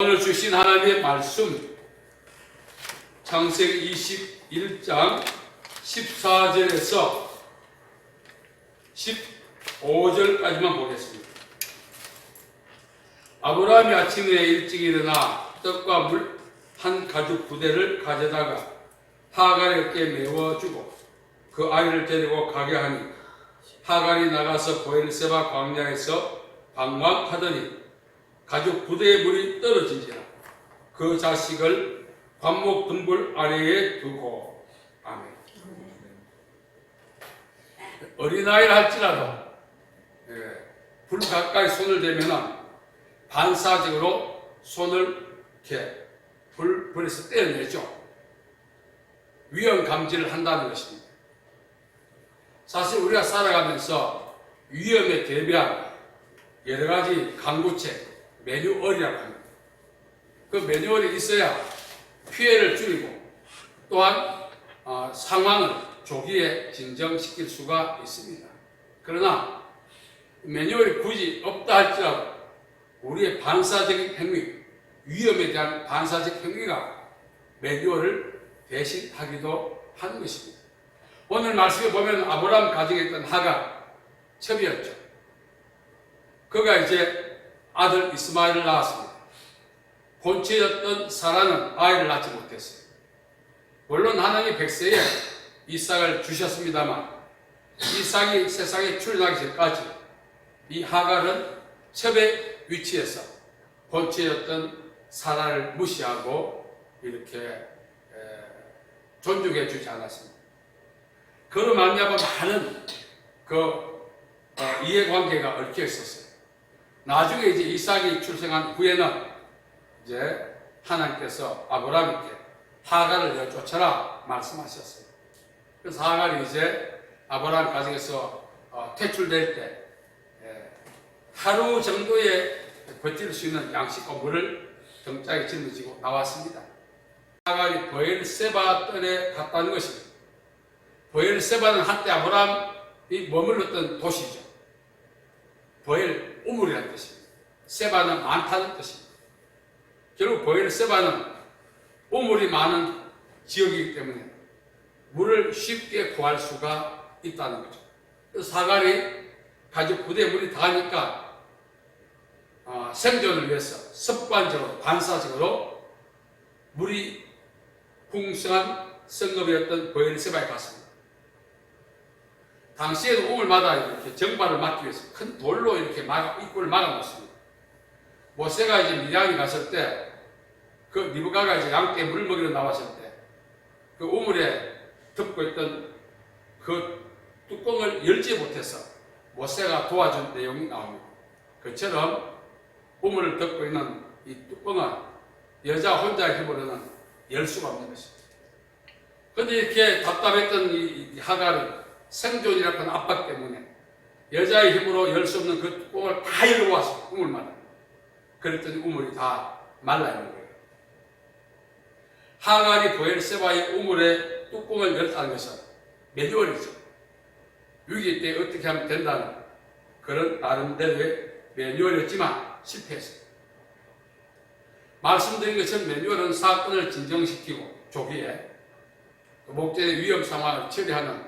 오늘 주신 하나님의 말씀 창세기 21장 14절에서 15절까지만 보겠습니다. 아브라함이 아침에 일찍 일어나 떡과 물 한 가죽 부대를 가져다가 어깨에 메워주고 그 아이를 데리고 가게 하니 하갈이 나가서 보엘세바 광야에서 방황하더니 가죽 부대의 물이 떨어지지라 그 자식을 관목 등불 아래에 두고 아멘. 어린아이를 할지라도 예, 불 가까이 손을 대면은 반사적으로 손을 이렇게 불, 불에서 떼어내죠. 위험 감지를 한다는 것입니다. 사실 우리가 살아가면서 위험에 대비한 여러 가지 강구책 매뉴얼이라고 합니다. 그 매뉴얼이 있어야 피해를 줄이고 또한 어, 상황을 조기에 진정시킬 수가 있습니다. 그러나 매뉴얼이 굳이 없다 할지라도 우리의 반사적인 행위, 위험에 대한 반사적 행위가 매뉴얼을 대신하기도 하는 것입니다. 오늘 말씀에 보면 아브라함 가정에 있던 하가 첩이었죠. 그가 이제 아들 이스마엘을 낳았습니다. 본체였던 사라는 아이를 낳지 못했어요. 물론 하나님 백세에 이삭을 주셨습니다만 이삭이 세상에 출현하기 전까지 이 하갈은 첩의 위치에서 본체였던 사라를 무시하고 이렇게 에, 존중해 주지 않았습니다. 그로 말미암아 많은 그 어, 이해관계가 얽혀 있었어요. 나중에 이제 이삭이 출생한 후에는 이제 하나님께서 아브라함께 하갈을 내쫓아라 말씀하셨어요. 그래서 하갈이 이제 아브라함 가정에서 어, 퇴출될 때 예, 하루 정도에 버틸 수 있는 양식과 물을 정짝에 짊어지고 나왔습니다. 하갈이 보엘세바 뜰에 갔다는 것입니다. 보엘세바는 한때 아브라함이 머물렀던 도시죠. 보엘 우물이라는 뜻입니다. 세바는 많다는 뜻입니다. 결국 보엘 세바는 우물이 많은 지역이기 때문에 물을 쉽게 구할 수가 있다는 거죠. 그래서 사갈이 가족 부대 물이 다하니까 어, 생존을 위해서 습관적으로 반사적으로 물이 풍성한 성읍이었던 보엘세바에 갔습니다. 당시에는 우물마다 이렇게 정발을 막기 위해서 큰 돌로 이렇게 막, 입구를 막아놓습니다. 모세가 이제 미디안이 갔을 때, 그 니부가가 이제 양떼 물 먹이러 나왔을 때, 그 우물에 덮고 있던 그 뚜껑을 열지 못해서 모세가 도와준 내용이 나옵니다. 그처럼 우물을 덮고 있는 이 뚜껑은 여자 혼자의 힘으로는 열 수가 없는 것입니다. 근데 이렇게 답답했던 이, 이 하갈은 생존이라고 하는 압박 때문에 여자의 힘으로 열 수 없는 그 뚜껑을 다 왔습니다. 우물마다. 그랬더니 우물이 다 말라 있는 거예요. 하갈이 보엘세바의 우물의 뚜껑을 열었다는 것은 매뉴얼이죠. 위기 때 어떻게 하면 된다는 그런 나름대로의 매뉴얼이었지만 실패했어요. 말씀드린 것처럼 매뉴얼은 사건을 진정시키고 조기에 그 목적의 위험 상황을 처리하는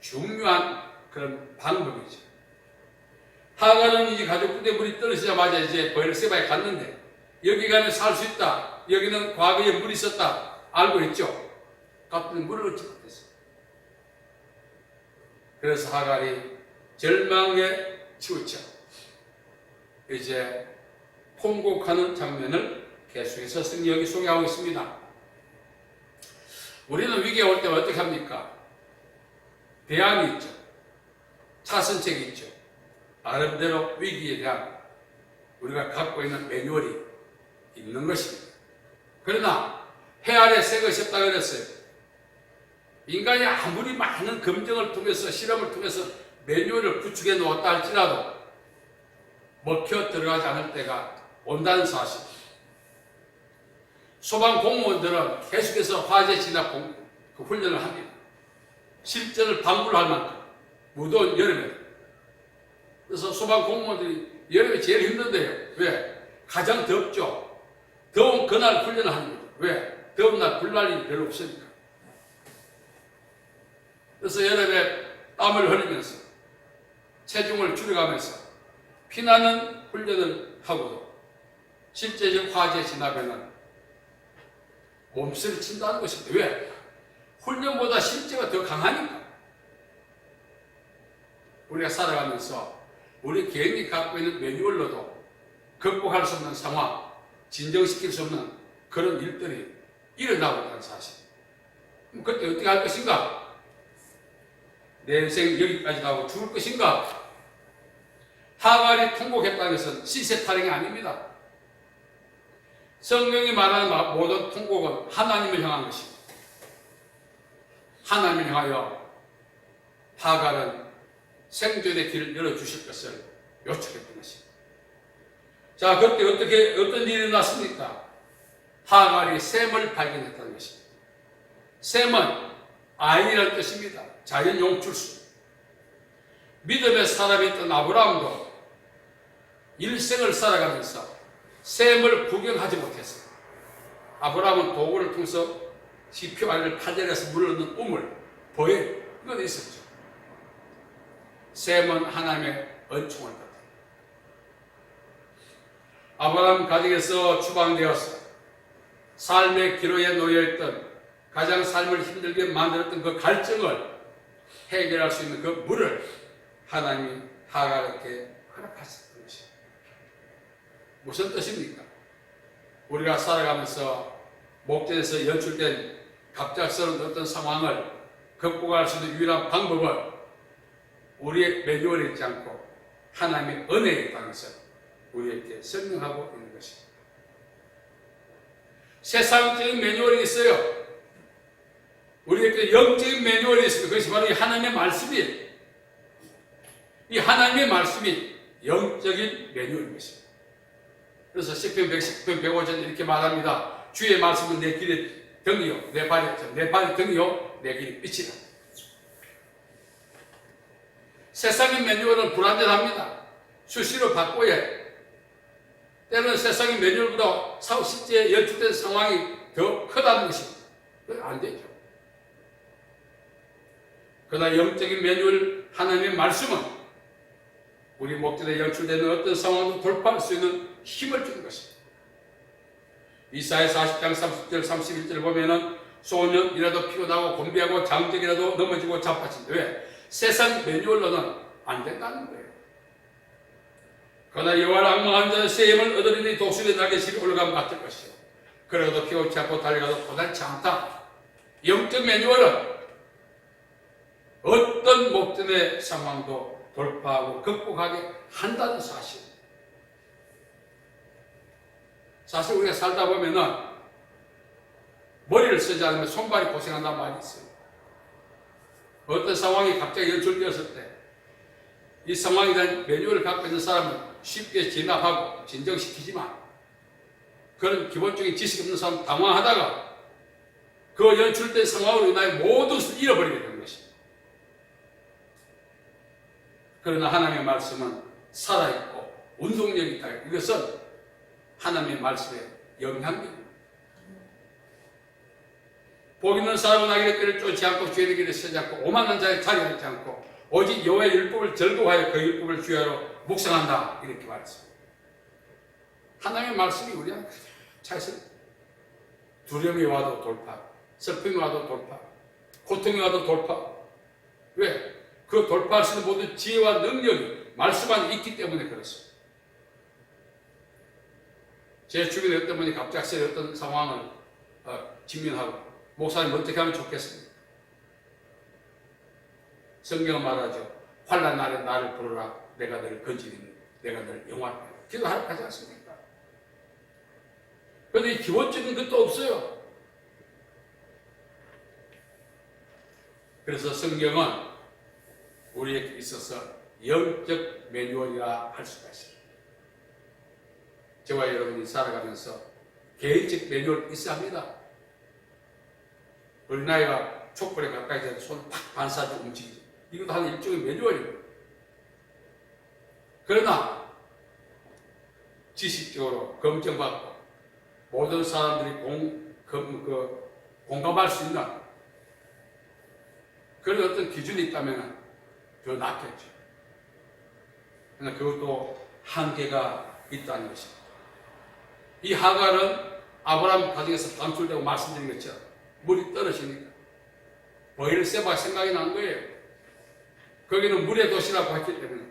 중요한 그런 방법이죠. 하가는 이 가족 부대 물이 떨어지자마자 이제 버엘세바에 갔는데 여기 가면 살 수 있다. 여기는 과거에 물이 있었다. 알고 있죠. 갔더니 물을 얻지 못했어요. 그래서 하갈이 절망에 치우쳐 이제 통곡하는 장면을 계속해서 성경이 소개하고 있습니다. 우리는 위기에 올 때 어떻게 합니까? 대안이 있죠. 차선책이 있죠. 나름대로 위기에 대한 우리가 갖고 있는 매뉴얼이 있는 것입니다. 그러나 해 아래 새 것이 없다 그랬어요. 인간이 아무리 많은 검증을 통해서 실험을 통해서 매뉴얼을 구축해 놓았다 할지라도 먹혀 들어가지 않을 때가 온다는 사실. 소방 공무원들은 계속해서 화재 진압 공, 그 훈련을 합니다. 실전을 방불 할 만큼 무더운 여름에 그래서 소방 공무원들이 여름에 제일 힘든데요. 왜? 가장 덥죠. 그날 훈련을 거죠. 왜? 더운 날 불날 일이 별로 없으니까. 그래서 여름에 땀을 흘리면서 체중을 줄여가면서 피나는 훈련을 하고도 실제적 화재 진압에는 몸살이 친다는 것입니다. 왜? 훈련보다 실제가 더 강하니까. 우리가 살아가면서 우리 개인이 갖고 있는 매뉴얼로도 극복할 수 없는 상황, 진정시킬 수 없는 그런 일들이 일어나고 있다는 사실. 그때 어떻게 할 것인가? 내 인생 여기까지 가고 죽을 것인가? 하갈이 통곡했다는 것은 시세 타령이 아닙니다. 성경이 말하는 모든 통곡은 하나님을 향한 것입니다. 하나님을 향하여 하갈은 생존의 길을 열어주실 것을 요청했던 것입니다. 자, 그때 어떻게, 어떤 일이 일어났습니까? 하갈이 샘을 발견했다는 것입니다. 샘은 아이라는 뜻입니다. 자연 용출수. 믿음의 사람이었던 아브라함도 일생을 살아가면서 샘을 구경하지 못했어요. 아브라함은 도구를 통해서 지표 아래를 파절해서 물러는 우물, 보혜, 이건 있었죠. 샘은 하나님의 은총을 받았다. 아브라함 가정에서 추방되어서 삶의 기로에 놓여있던 가장 삶을 힘들게 만들었던 그 갈증을 해결할 수 있는 그 물을 하나님이 하갈에게 허락하셨던 것입니다. 무슨 뜻입니까? 우리가 살아가면서 목전에서 연출된 갑작스러운 어떤 상황을 극복할 수 있는 유일한 방법은 우리의 매뉴얼에 있지 않고 하나님의 은혜에 있다는 것을 우리에게 설명하고 있는 것입니다. 세상적인 매뉴얼이 있어요. 우리에게 영적인 매뉴얼이 있습니다. 그것이 바로 이 하나님의 말씀이에요. 이 하나님의 말씀이 영적인 매뉴얼인 것입니다. 그래서 시편 110편 105절 이렇게 말합니다. 주의 말씀은 내 길의 등이요 내 발의 내 발의 등이요 내 길의 빛이다. 세상의 매뉴얼은 불안전합니다. 수시로 바꿔야 해요. 때로는 세상의 매뉴얼보다 실제 연출된 상황이 더 크다는 것입니다. 안 되죠. 그러나 영적인 매뉴얼 하나님의 말씀은 우리 목전에 연출되는 어떤 상황도 돌파할 수 있는 힘을 주는 것입니다. 이사야 40장 30절 31절 보면은 소년이라도 피곤하고 곤비하고 장정이라도 넘어지고 자빠진다. 왜? 세상 매뉴얼로는 안 된다는 거예요. 그러나 여호와를 악망한 자는 세임을 얻으리니 독수리 날개 실이 올라가면 같을 것이요. 그래도 피곤치 않고 달려가도 고단치 않다. 영적 매뉴얼은 어떤 목전의 상황도 돌파하고 극복하게 한다는 사실. 사실 우리가 살다 보면은 머리를 쓰지 않으면 손발이 고생한다는 말이 있어요. 어떤 상황이 갑자기 연출되었을 때 이 상황에 대한 매뉴얼을 갖고 있는 사람은 쉽게 진압하고 진정시키지만 그런 기본적인 지식이 없는 사람 당황하다가 그 연출된 상황으로 인하여 모든 것을 잃어버리게 되는 것입니다. 그러나 하나님의 말씀은 살아있고 운동력이 있다. 이것은 하나님의 말씀의 영향력입니다. 복 있는 사람은 아기의 뜰을 쫓지 않고 죄의 길을 쓰지 않고 오만한 자의 자리에 앉지 않고 오직 여호와의 율법을 즐거워하여 그 율법을 주야로 묵상한다 이렇게 말했습니다. 하나님의 말씀이 우리한테 차에서 두려움이 와도 돌파, 슬픔이 와도 돌파, 고통이 와도 돌파. 왜? 그 돌파할 수 있는 모든 지혜와 능력이 말씀 안에 있기 때문에 그렇습니다. 제 주변에 어떤 분이 갑작스레 어떤 상황을 어, 직면하고 목사님 어떻게 하면 좋겠습니까? 성경은 말하죠. 환란 날에 나를 부르라. 내가 너를 건지리니 내가 너를 영화하리라. 기도하라 하지 않습니까? 그런데 기본적인 것도 없어요. 그래서 성경은 우리에게 있어서 영적 매뉴얼이라 할 수가 있습니다. 저와 여러분이 살아가면서 개인적 매뉴얼 있어야 합니다. 어린아이가 촛불에 가까이 되서 손팍 반사하고 움직이죠. 이것도 하는 일종의 매뉴얼입니다. 그러나 지식적으로 검증받고 모든 사람들이 공, 그, 그, 공감할 수 있는 그런 어떤 기준이 있다면 더 낫겠죠. 그러나 그것도 한계가 있다는 것입니다. 이 하갈은 아브라함 가정에서 방출되고 말씀드린 것처럼 물이 떨어지니까 보일세바 생각이 난 거예요. 거기는 물의 도시라고 했기 때문에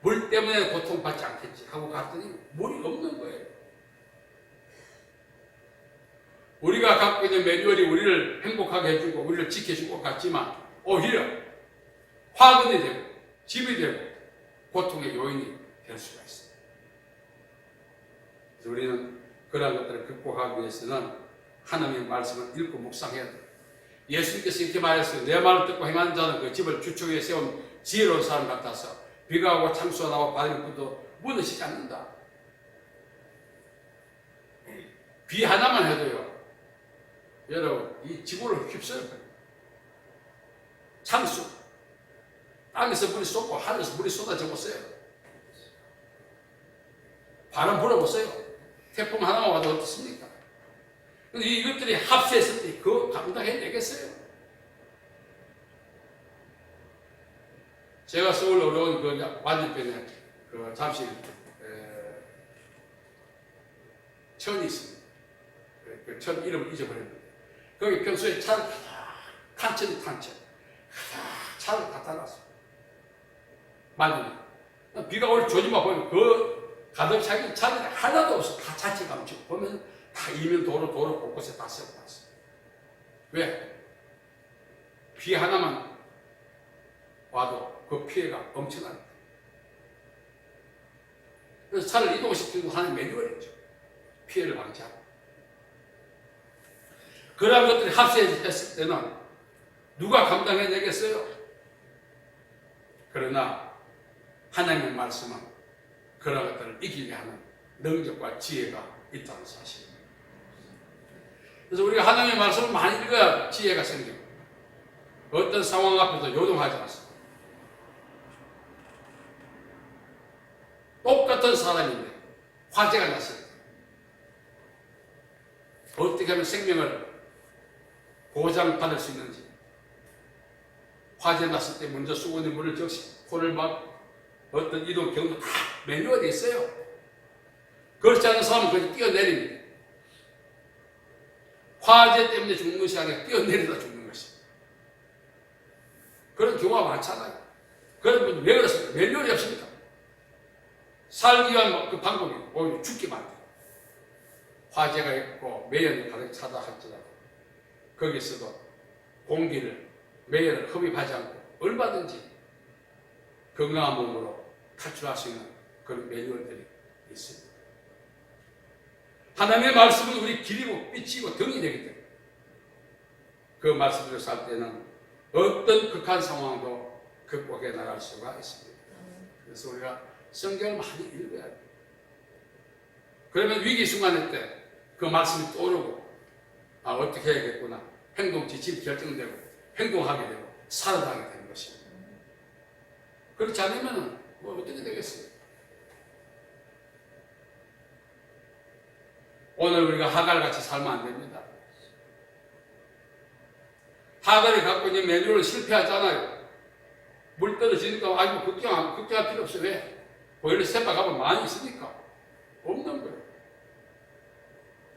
물 때문에 고통받지 않겠지 하고 갔더니 물이 없는 거예요. 우리가 갖고 있는 매뉴얼이 우리를 행복하게 해주고 우리를 지켜줄 것 같지만 오히려 화근이 되고 집이 되고 고통의 요인이 될 수가 있습니다. 우리는 그러한 것들을 극복하기 위해서는 하나님의 말씀을 읽고 묵상해야 돼요. 예수님께서 이렇게 말했어요. 내 말을 듣고 행하는 자는 그 집을 주축 위에 세운 지혜로운 사람 같아서 비가 오고 창수가 나고 바람이 불도 무너지지 않는다. 비 하나만 해도요. 여러분 이 지구를 휩쓸어요. 창수 땅에서 물이 쏟고 하늘에서 물이 쏟아져 보세요. 바람 불어보세요. 태풍 하나만 와도 어떻습니까? 근데 이것들이 합세했을 때 그거 감당해내겠어요? 제가 서울 어려운 그 완전편에 그 잠시 에, 천이 있습니다. 그, 그천 이름을 잊어버렸는데 거기 평소에 차를 탄천이 탄천 차를 갖다 놨어. 말리니 비가 올 조짐만 보면 그 가득 차긴 차들이 하나도 없어. 다 자체 감추고 보면 다 이면 도로 도로 곳곳에 다 세워놨어. 왜? 비 하나만 와도 그 피해가 엄청나니까. 그래서 차를 이동시키고 하는 매뉴얼이죠. 피해를 방지하고. 그러한 것들이 합세했을 때는 누가 감당해내겠어요? 그러나 하나님의 말씀은 그런 것들을 이기게 하는 능력과 지혜가 있다는 사실입니다. 그래서 우리가 하나님의 말씀을 많이 읽어야 지혜가 생기고 어떤 상황 앞에서 요동하지 않습니다. 똑같은 사람인데 화재가 때 어떻게 하면 생명을 보장받을 수 있는지 화재 났을 때 먼저 있는 물을 적시 코를 막 어떤 이동 경도 다 매뉴얼이 있어요. 그렇지 않은 사람은 그냥 뛰어내립니다. 화재 때문에 죽는 것이 아니라 뛰어내리다 죽는 것입니다. 그런 경우가 많잖아요. 그런 분왜 그렇습니까? 매뉴얼이 없습니다. 살기 위한 그 방법이 오히려 죽기만 돼요. 화재가 있고 매연이 가득 차다 할지라도 거기서도 공기를 매연을 흡입하지 않고 얼마든지 건강한 몸으로 탈출할 수 있는 그런 매뉴얼들이 있습니다. 하나님의 말씀은 우리 길이고 빛이고 등이 되기 때문에 그 말씀을 살 때는 어떤 극한 상황도 극복해 나갈 수가 있습니다. 그래서 우리가 성경을 많이 읽어야 돼요. 그러면 위기 순간일 때 그 말씀이 떠오르고 아 어떻게 해야겠구나 행동 지침 결정되고 행동하게 되고 살아나게 되는 것입니다. 그렇지 않으면 뭐 어떻게 되겠어요? 오늘 우리가 하갈같이 살면 안 됩니다. 하갈이 갖고 있는 매뉴얼을 실패하잖아요. 물 떨어지니까 아이고 걱정, 걱정할 필요 없어요. 왜? 보일러 세파 가면 많이 있으니까. 없는 거예요.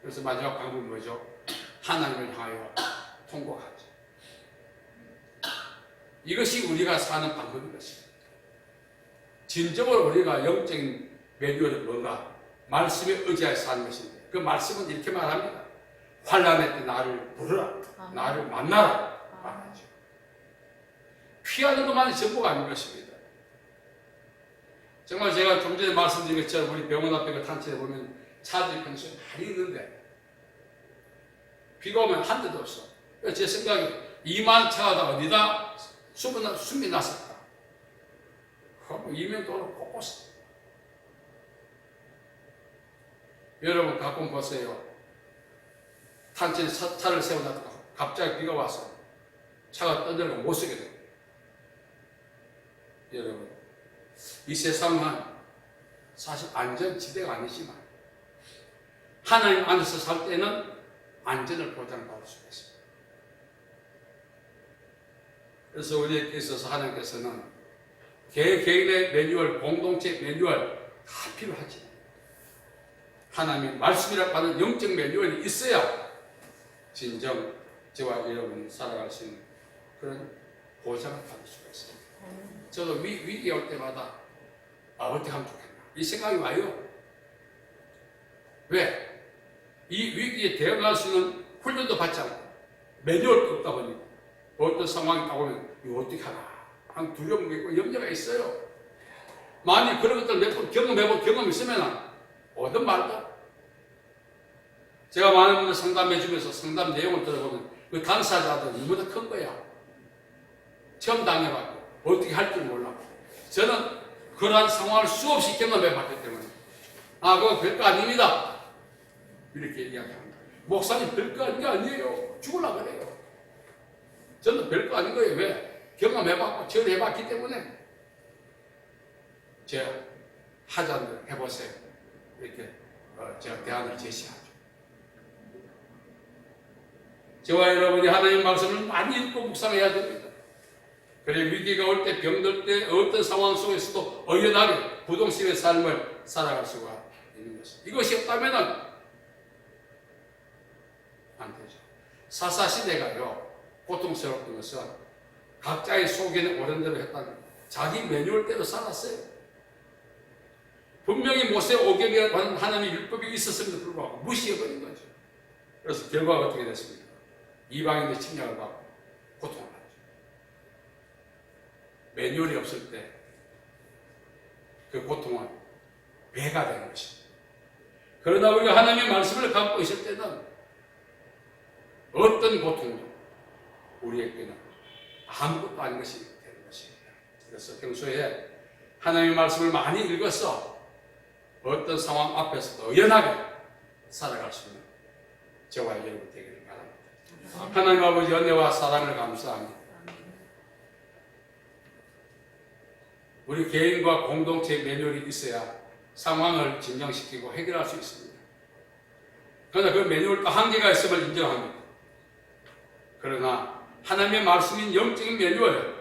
그래서 마지막 방법은 뭐죠? 하나님을 향하여 통곡하죠. 이것이 우리가 사는 방법인 것입니다. 진정으로 우리가 영적인 매뉴얼은 뭔가? 말씀에 의지하여 사는 것인데 그 말씀은 이렇게 말합니다. 환란할 때 나를 부르라. 나를 만나라. 말하죠. 피하는 것만이 전부가 아닌 것입니다. 정말 제가 좀 전에 말씀드린 것처럼 우리 병원 앞에 그 단체에 보면 차들이 평소에 많이 있는데 비가 오면 한 대도 없어. 제 생각에 이만 차가 다 어디다 숨이, 났을까? 뭐 이면 도로 곳곳에. 여러분 가끔 보세요. 차, 차를 세워놨다가 갑자기 비가 와서 차가 떠들고 못 쓰게 돼요. 여러분 이 세상은 사실 안전지대가 아니지만 하나님 안에서 살 때는 안전을 보장받을 수가 있습니다. 그래서 우리에게 있어서 하나님께서는 개, 개인의 매뉴얼, 공동체 매뉴얼 다 필요하지. 하나님의 말씀이라고 하는 영적 매뉴얼이 있어야 진정 저와 여러분이 살아갈 수 있는 그런 보장을 받을 수가 있어요. 저도 위, 위기 올 때마다 아, 어떻게 하면 좋겠나. 이 생각이 와요. 왜? 이 위기에 대응할 수 있는 훈련도 받지 않고 매뉴얼도 없다 보니 어떤 상황이 나오면 이거 어떻게 하나 한 두려움이 있고 염려가 있어요. 만약 그런 것들 몇 번 경험해본 경험이 있으면 어떤 말도 제가 많은 분들 상담해 주면서 상담 내용을 들어보면 그 당사자들 이보다 큰 거야. 처음 당해봤고 어떻게 할 줄 몰라. 저는 그러한 상황을 수없이 경험해 봤기 때문에 아 그거 별거 아닙니다. 이렇게 이야기합니다. 목사님 별거 아닌 게 아니에요. 죽을라 그래요. 저는 별거 아닌 거예요. 왜? 경험해봤고 처리해봤기 때문에 제가 하자는 해보세요. 이렇게 어, 제가 대안을 제시하죠. 저와 여러분이 하나님 말씀을 많이 읽고 묵상해야 됩니다. 그래 위기가 올 때 병들 때 어떤 상황 속에서도 의연하게 부동심의 삶을 살아갈 수가 있는 것입니다. 이것이 없다면은 안 되죠. 사사 시대가요 고통스러웠던 것은 각자의 속에는 옳은 대로 했다는. 자기 매뉴얼대로 살았어요. 분명히 모세 오경이라고 하는 하나님의 율법이 있었음에도 불구하고 무시해버린 거죠. 그래서 결과가 어떻게 됐습니까? 이방인의 침략을 받고 고통을 받죠. 매뉴얼이 없을 때 그 고통은 배가 되는 것입니다. 그러나 우리가 하나님의 말씀을 갖고 있을 때는 어떤 고통도 우리에게는 아무것도 아닌 것이 되는 것입니다. 그래서 평소에 하나님의 말씀을 많이 읽어서 어떤 상황 앞에서도 의연하게 살아갈 수 있는 저와 여러분 되기를 바랍니다. 하나님 아버지 은혜와 사랑을 감사합니다. 우리 개인과 공동체 매뉴얼이 있어야 상황을 진정시키고 해결할 수 있습니다. 그러나 그 매뉴얼도 한계가 있음을 인정합니다. 그러나 하나님의 말씀인 영적인 매뉴얼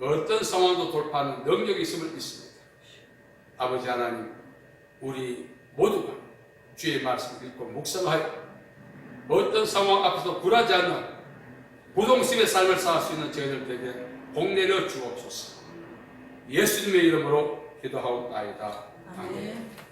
어떤 상황도 돌파하는 능력이 있음을 믿습니다. 아버지 하나님, 우리 모두가 주의 말씀을 읽고 묵상하여 어떤 상황 앞에서 굴하지 않는 부동심의 삶을 살수 있는 저희들에게 복 내려 주옵소서. 예수님의 이름으로 기도하옵나이다. 아멘.